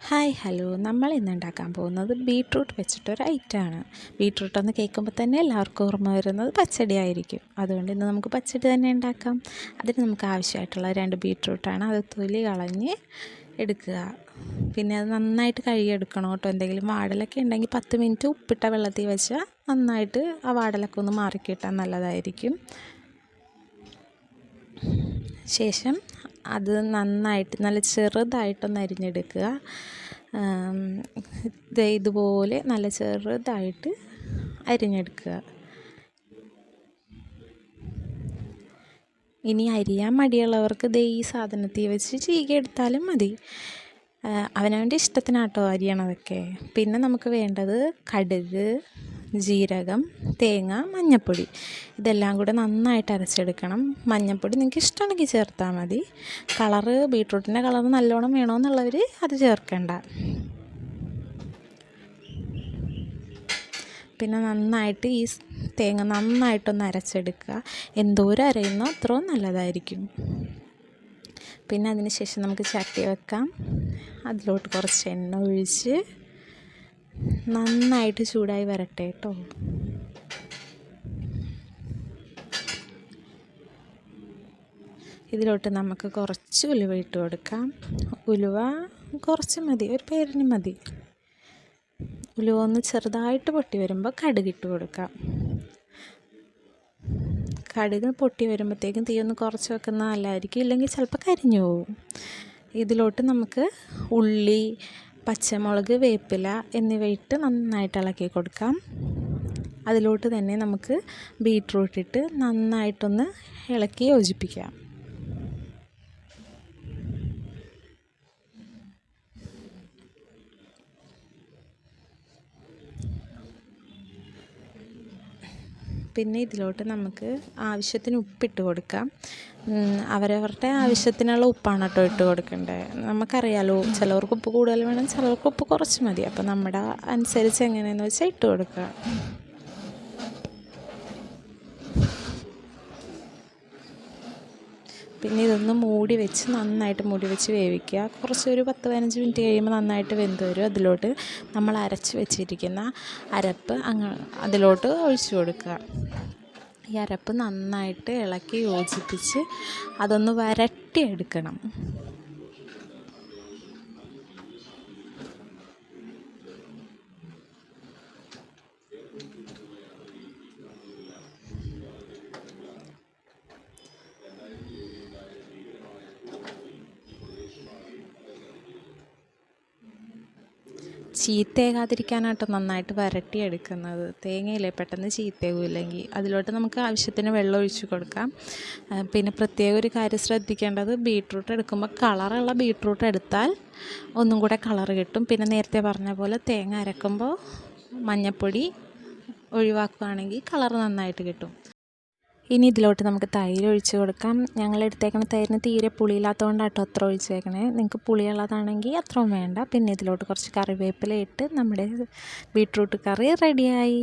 Hi hello. നമ്മൾ ഇന്ന് ഉണ്ടാക്കാൻ പോകുന്നത് ബീട്രൂട്ട് വെച്ചിട്ടൊരു ഐറ്റമാണ്. ബീട്രൂട്ട് എന്ന് കേൾക്കുമ്പോൾ തന്നെ എല്ലാവർക്കും ഓർമ്മ വരുന്നത് പച്ചടി ആയിരിക്കും. അതുകൊണ്ട് ഇന്ന് നമുക്ക് പച്ചടി തന്നെ ഉണ്ടാക്കാം. അതിന് നമുക്ക് ആവശ്യമായിട്ടുള്ള രണ്ട് ബീട്രൂട്ടാണ്. അത് തൊലി കളഞ്ഞ് എടുക്കുക. പിന്നെ അത് നന്നായിട്ട് കഴുകിയെടുക്കണം കേട്ടോ. എന്തെങ്കിലും വാടലൊക്കെ ഉണ്ടെങ്കിൽ പത്ത് മിനിറ്റ് ഉപ്പിട്ട വെള്ളത്തിൽ വെച്ചാൽ നന്നായിട്ട് ആ വാടലൊക്കെ ഒന്ന് മാറിക്കിട്ടാൻ നല്ലതായിരിക്കും. ശേഷം അത് നന്നായിട്ട് നല്ല ചെറുതായിട്ടൊന്ന് അരിഞ്ഞെടുക്കുക. ഇതുപോലെ നല്ല ചെറുതായിട്ട് അരിഞ്ഞെടുക്കുക. ഇനി അരിയാൻ മടിയുള്ളവർക്ക് ദേ ഈ സാധനത്തിൽ വെച്ച് ചീകിയെടുത്താലും മതി. അവനവന്റെ ഇഷ്ടത്തിനാട്ടോ അരിയണതൊക്കെ. പിന്നെ നമുക്ക് വേണ്ടത് കടുക് ജീരകം തേങ്ങ മഞ്ഞൾപ്പൊടി ഇതെല്ലാം കൂടെ നന്നായിട്ട് അരച്ചെടുക്കണം. മഞ്ഞൾപ്പൊടി നിങ്ങൾക്ക് ഇഷ്ടമുണ്ടെങ്കിൽ ചേർത്താൽ മതി. കളറ് ബീട്രൂട്ടിന്റെ കളർ നല്ലോണം വേണമെന്നുള്ളവർ അത് ചേർക്കേണ്ട. പിന്നെ നന്നായിട്ട് ഈ തേങ്ങ നന്നായിട്ടൊന്ന് അരച്ചെടുക്കുക. എന്തോരം അരയുന്നോ അത്രയും നല്ലതായിരിക്കും. പിന്നെ അതിന് ശേഷം നമുക്ക് ചട്ടി വെക്കാം. അതിലോട്ട് കുറച്ച് എണ്ണ ഒഴിച്ച് നന്നായിട്ട് ചൂടായി വരട്ടെ കേട്ടോ. ഇതിലോട്ട് നമുക്ക് കുറച്ച് ഉലുവ ഇട്ട് കൊടുക്കാം. ഉലുവ കുറച്ച് മതി ഒരു പേരിന് മതി. ഉലുവ ഒന്ന് ചെറുതായിട്ട് പൊട്ടി വരുമ്പോൾ കടുക് ഇട്ട് കൊടുക്കാം. കടുക് പൊട്ടി വരുമ്പോഴത്തേക്കും തീ ഒന്ന് കുറച്ച് വെക്കുന്ന നല്ലതായിരിക്കും ഇല്ലെങ്കിൽ ചിലപ്പോൾ കരിഞ്ഞു പോകും. ഇതിലോട്ട് നമുക്ക് ഉള്ളി പച്ചമുളക് വേപ്പില എന്നിവ ഇട്ട് നന്നായിട്ട് ഇളക്കി കൊടുക്കാം. അതിലോട്ട് തന്നെ നമുക്ക് ബീറ്റ്റൂട്ട് ഇട്ട് നന്നായിട്ടൊന്ന് ഇളക്കി യോജിപ്പിക്കാം. പിന്നെ ഇതിലോട്ട് നമുക്ക് ആവശ്യത്തിന് ഉപ്പിട്ട് കൊടുക്കാം. അവരവരുടെ ആവശ്യത്തിനുള്ള ഉപ്പാണ് കേട്ടോ ഇട്ട് കൊടുക്കേണ്ടത് നമുക്കറിയാലോ ചിലവർക്ക് ഉപ്പ് കൂടുതൽ വേണം ചിലവർക്ക് ഉപ്പ് കുറച്ച് മതി. അപ്പോൾ നമ്മുടെ അനുസരിച്ച് എങ്ങനെയെന്ന് വെച്ചാൽ ഇട്ട് കൊടുക്കുക പിന്നെ ഇതൊന്ന് മൂടി വെച്ച് നന്നായിട്ട് മൂടി വെച്ച് വേവിക്കുക. കുറച്ച് ഒരു പത്ത് പതിനഞ്ച് മിനിറ്റ് കഴിയുമ്പോൾ നന്നായിട്ട് വെന്ത് വരും. അതിലോട്ട് നമ്മൾ അരച്ച് വെച്ചിരിക്കുന്ന അരപ്പ് അങ്ങ് അതിലോട്ട് ഒഴിച്ചു കൊടുക്കുക. ഈ അരപ്പ് നന്നായിട്ട് ഇളക്കി യോജിപ്പിച്ച് അതൊന്ന് വരട്ടിയെടുക്കണം. ചീത്തയാകാതിരിക്കാനായിട്ട് നന്നായിട്ട് വരട്ടിയെടുക്കുന്നത്. തേങ്ങയില്ലേ പെട്ടെന്ന് ചീത്തയാകില്ലെങ്കിൽ അതിലോട്ട് നമുക്ക് ആവശ്യത്തിന് വെള്ളം ഒഴിച്ച് കൊടുക്കാം. പിന്നെ പ്രത്യേക ഒരു കാര്യം ശ്രദ്ധിക്കേണ്ടത് ബീട്രൂട്ട് എടുക്കുമ്പോൾ കളറുള്ള ബീട്രൂട്ട് എടുത്താൽ ഒന്നും കൂടെ കളർ കിട്ടും. പിന്നെ നേരത്തെ പറഞ്ഞ പോലെ തേങ്ങ അരക്കുമ്പോൾ മഞ്ഞൾപ്പൊടി ഒഴിവാക്കുകയാണെങ്കിൽ കളർ നന്നായിട്ട് കിട്ടും. ഇനി ഇതിലോട്ട് നമുക്ക് തൈര് ഒഴിച്ച് കൊടുക്കാം. ഞങ്ങൾ എടുത്തേക്കുന്ന തൈരിന് തീരെ പുളിയില്ലാത്തതുകൊണ്ടാട്ടോ അത്ര ഒഴിച്ചേക്കണേ. നിങ്ങൾക്ക് പുളിയുള്ളതാണെങ്കിൽ അത്രയും വേണ്ട. പിന്നെ ഇതിലോട്ട് കുറച്ച് കറിവേപ്പില ഇട്ട് നമ്മുടെ ബീട്രൂട്ട് കറി റെഡിയായി.